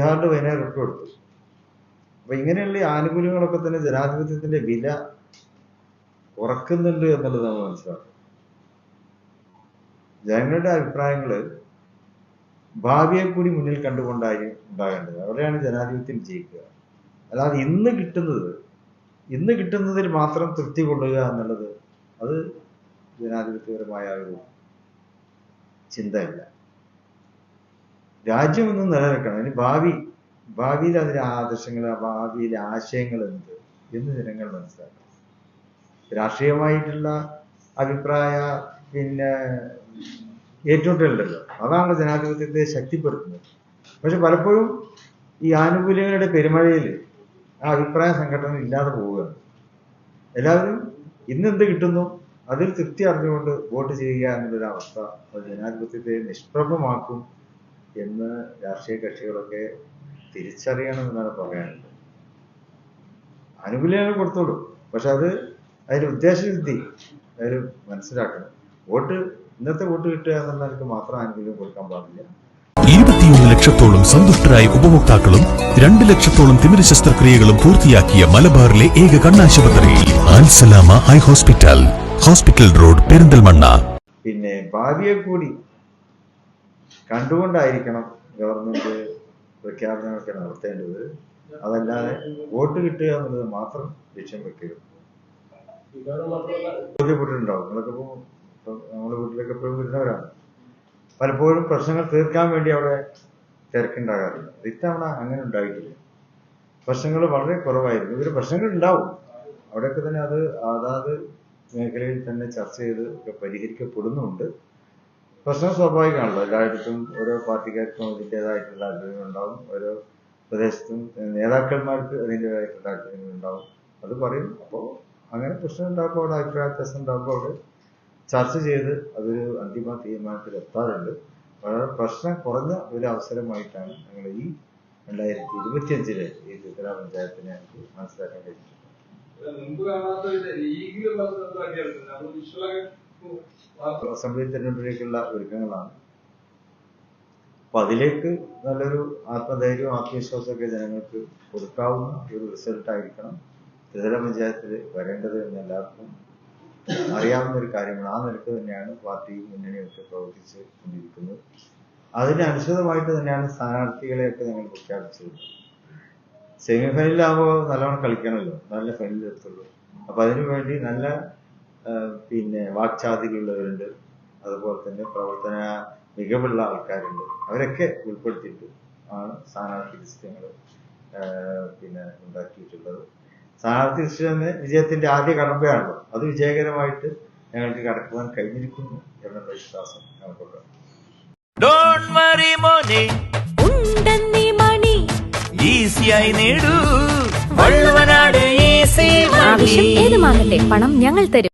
പതിനായിരം ഉറുപ്പ് കൊടുത്തു. അപ്പൊ ഇങ്ങനെയുള്ള ഈ ആനുകൂല്യങ്ങളൊക്കെ തന്നെ ജനാധിപത്യത്തിന്റെ വില കുറക്കുന്നുണ്ട് എന്നുള്ളത് നമ്മൾ മനസ്സിലാക്കും ജനങ്ങളുടെ അഭിപ്രായങ്ങൾ ഭാവിയെ കൂടി മുന്നിൽ കണ്ടുകൊണ്ടായി ഉണ്ടാകേണ്ടത്. അവിടെയാണ് ജനാധിപത്യം ജയിക്കുക. അല്ലാതെ ഇന്ന് കിട്ടുന്നത് ഇന്ന് കിട്ടുന്നതിൽ മാത്രം തൃപ്തി കൊള്ളുക എന്നുള്ളത് അത് ജനാധിപത്യപരമായ ഒരു ചിന്തയല്ല. രാജ്യം ഒന്നും നിലനിൽക്കണം. അതിന് ഭാവി ഭാവിയിൽ അതിലെ ആദർശങ്ങൾ ഭാവിയിലെ ആശയങ്ങൾ എന്ത് എന്ന് ജനങ്ങൾ മനസ്സിലാക്കണം. രാഷ്ട്രീയമായിട്ടുള്ള അഭിപ്രായ പിന്നെ ഏറ്റുമുട്ടലുണ്ടല്ലോ അതാണ് ജനാധിപത്യത്തെ ശക്തിപ്പെടുത്തുന്നത്. പക്ഷെ പലപ്പോഴും ഈ ആനുകൂല്യങ്ങളുടെ പെരുമഴയിൽ ആ അഭിപ്രായ സംഘടന ഇല്ലാതെ പോവുകയാണ് എല്ലാവരും ഇന്ന് എന്ത് കിട്ടുന്നു അതിൽ തൃപ്തി അറിഞ്ഞുകൊണ്ട് വോട്ട് ചെയ്യുക എന്നുള്ളൊരു അവസ്ഥ ജനാധിപത്യത്തെ നിഷ്പ്രഭമാക്കും. എന്ന് രാഷ്ട്രീയ കക്ഷികളൊക്കെ തിരിച്ചറിയണമെന്നാണ് പറയാനുള്ളത്. ആനുകൂല്യങ്ങൾ കൊടുത്തോളൂ. പക്ഷെ അത് അതിന്റെ ഉദ്ദേശശുദ്ധി. അതിൽ മനസ്സിലാക്കണം. വോട്ട് ഇന്നത്തെ വോട്ട് കിട്ടുക എന്നുള്ളവർക്ക് മാത്രം ആനുകൂല്യം കൊടുക്കാൻ പാടില്ല. ഇരുപത്തിയൊന്ന് ലക്ഷത്തോളം സന്തുഷ്ടരായ ഉപഭോക്താക്കളും രണ്ട് ലക്ഷത്തോളം തിമിര ശസ്ത്രക്രിയകളും പൂർത്തിയാക്കിയ മലബാറിലെ ഏക കണ്ണാശുപത്രി ആൻസലാമ eye hospital. Hospital road Perinthalmanna. പിന്നെ ഭാവിയെ കൂടി കണ്ടുകൊണ്ടായിരിക്കണം ഗവൺമെന്റ് പ്രഖ്യാപനങ്ങളൊക്കെ നടത്തേണ്ടത്. അതല്ലാതെ വോട്ട് കിട്ടുക എന്നുള്ളത് മാത്രം ലക്ഷ്യം വെക്കരുത് ബോധ്യപ്പെട്ടിട്ടുണ്ടാവും. നിങ്ങളൊക്കെ ഇപ്പോൾ ഇപ്പം നമ്മുടെ വീട്ടിലൊക്കെ എപ്പോഴും വരുന്നവരാണ്. പലപ്പോഴും പ്രശ്നങ്ങൾ തീർക്കാൻ വേണ്ടി അവിടെ തിരക്കുണ്ടാകാറില്ല. ഇത്തവണ അങ്ങനെ ഉണ്ടായിട്ടില്ല. പ്രശ്നങ്ങൾ വളരെ കുറവായിരുന്നു. ഇവർ പ്രശ്നങ്ങൾ ഉണ്ടാവും അവിടെയൊക്കെ തന്നെ അത് അതാത് മേഖലയിൽ തന്നെ ചർച്ച ചെയ്ത് ഒക്കെ പരിഹരിക്കപ്പെടുന്നുണ്ട്. പ്രശ്നം സ്വാഭാവികമാണല്ലോ. എല്ലായിടത്തും ഓരോ പാർട്ടിക്കാർക്കും അതിന്റെതായിട്ടുള്ള ഉണ്ടാവും. ഓരോ പ്രദേശത്തും നേതാക്കന്മാർക്ക് അതിന്റെതായിട്ടുള്ള ഉണ്ടാവും. അത് പറയും. അപ്പോൾ അങ്ങനെ പ്രശ്നം ഉണ്ടാകുമ്പോൾ അവിടെ അഭിപ്രായ വ്യത്യാസം ഉണ്ടാകുമ്പോൾ അവിടെ ചർച്ച ചെയ്ത് അതൊരു അന്തിമ തീരുമാനത്തിൽ എത്താറുണ്ട്. വളരെ പ്രശ്നം കുറഞ്ഞ ഒരു അവസരമായിട്ടാണ് ഞങ്ങൾ ഈ രണ്ടായിരത്തി ഇരുപത്തിയഞ്ചിലെ ഈ ത്രിപുര പഞ്ചായത്തിനെ മനസ്സിലാക്കാൻ കഴിഞ്ഞിട്ടുണ്ട് അസംബ്ലി തെരഞ്ഞെടുപ്പിലേക്കുള്ള ഒരുക്കങ്ങളാണ്. അപ്പൊ അതിലേക്ക് നല്ലൊരു ആത്മധൈര്യവും ആത്മവിശ്വാസമൊക്കെ ജനങ്ങൾക്ക് കൊടുക്കാവുന്ന ഒരു റിസൾട്ട് ആയിരിക്കണം ത്രിതല പഞ്ചായത്തിൽ വരേണ്ടത് എന്ന് എല്ലാവർക്കും അറിയാവുന്ന ഒരു കാര്യമാണ്. ആ നിരക്ക് തന്നെയാണ് പാർട്ടിയും മുന്നണിയൊക്കെ പ്രവർത്തിച്ച് കൊണ്ടിരിക്കുന്നത്. അതിനനുസൃതമായിട്ട് തന്നെയാണ് സ്ഥാനാർത്ഥികളെയൊക്കെ ഞങ്ങൾ പ്രഖ്യാപിച്ചത്. സെമിഫൈനലിലാകുമ്പോൾ നല്ലവണ്ണം കളിക്കണമല്ലോ. നല്ല ഫൈനലിൽ എത്തുള്ളൂ അപ്പൊ അതിനു വേണ്ടി നല്ല പിന്നെ വാക്ചാതിരിയുള്ളവരുണ്ട് അതുപോലെ തന്നെ പ്രവർത്തന മികവുള്ള ആൾക്കാരുണ്ട്. അവരൊക്കെ ഉൾപ്പെടുത്തിയിട്ട് ആണ് സ്ഥാനാർത്ഥി ലിസ്റ്റ് ഞങ്ങൾ പിന്നെ ഉണ്ടാക്കിയിട്ടുള്ളത്. സ്ഥാനാർത്ഥി ലിസ്റ്റ് തന്നെ വിജയത്തിന്റെ ആദ്യ കടമ്പയാണല്ലോ. അത് വിജയകരമായിട്ട് ഞങ്ങൾക്ക് കടക്കുവാൻ കഴിഞ്ഞിരിക്കുന്നു എന്നുള്ള വിശ്വാസം ഞങ്ങൾക്കുണ്ട്. ഏത് വറി മോനെ. ഉണ്ടെന്നീ മണി. ഈസിയായി നേടൂ. വള്ളുവനാട് ഈസി ആവശ്യം ഏതുമാകട്ടെ പണം ഞങ്ങൾ തരും.